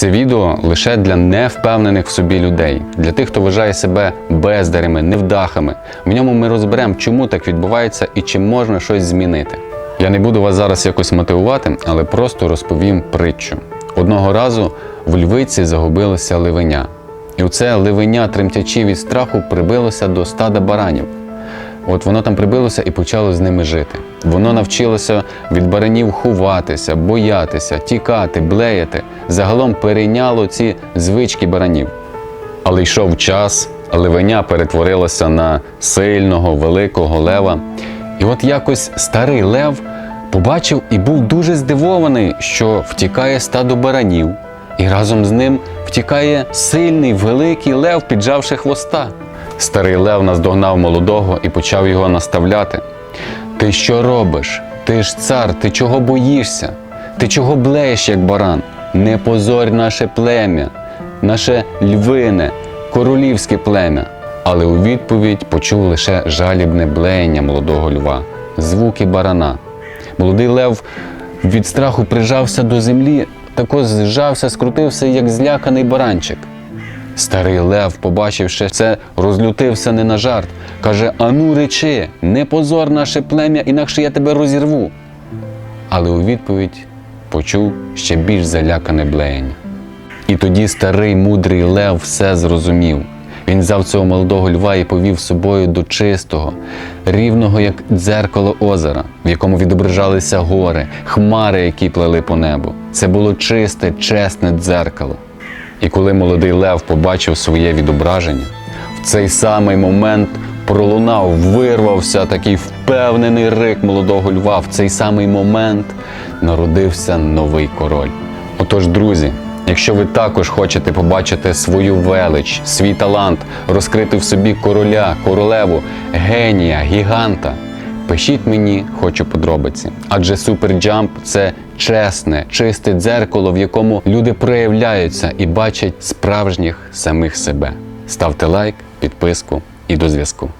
Це відео лише для невпевнених в собі людей, для тих, хто вважає себе бездарями, невдахами. В ньому ми розберемо, чому так відбувається і чи можна щось змінити. Я не буду вас зараз якось мотивувати, але просто розповім притчу. Одного разу в Львиці загубилося ливеня. І оце ливеня, тремтячи від страху, прибилося до стада баранів. От воно там прибилося і почало з ними жити. Воно навчилося від баранів ховатися, боятися, тікати, блеяти. Загалом перейняло ці звички баранів. Але йшов час, ливеня перетворилося на сильного, великого лева. І от якось старий лев побачив і був дуже здивований, що втікає стадо баранів, і разом з ним втікає сильний великий лев, піджавши хвоста. Старий лев наздогнав молодого і почав його наставляти. Ти що робиш? Ти ж цар, ти чого боїшся? Ти чого блеєш, як баран? Не позорь наше плем'я, наше львине, королівське плем'я. Але у відповідь почув лише жалібне блеяння молодого льва, звуки барана. Молодий лев від страху прижався до землі, тако зжався, скрутився, як зляканий баранчик. Старий Лев, побачивши це, розлютився не на жарт. Каже: Ану, речи, не позор наше плем'я, інакше я тебе розірву. Але у відповідь почув ще більш залякане блеяння. І тоді старий мудрий Лев все зрозумів. Він взяв цього молодого льва і повів собою до чистого, рівного, як дзеркало озера, в якому відображалися гори, хмари, які плели по небу. Це було чисте, чесне дзеркало. І коли молодий Лев побачив своє відображення, в цей самий момент пролунав, вирвався такий впевнений рик молодого льва. В цей самий момент народився новий король. Отож, друзі, якщо ви також хочете побачити свою велич, свій талант, розкрити в собі короля, королеву, генія, гіганта. Пишіть мені, хочу подробиці. Адже суперджамп це чесне, чисте дзеркало, в якому люди проявляються і бачать справжніх самих себе. Ставте лайк, підписку і до зв'язку.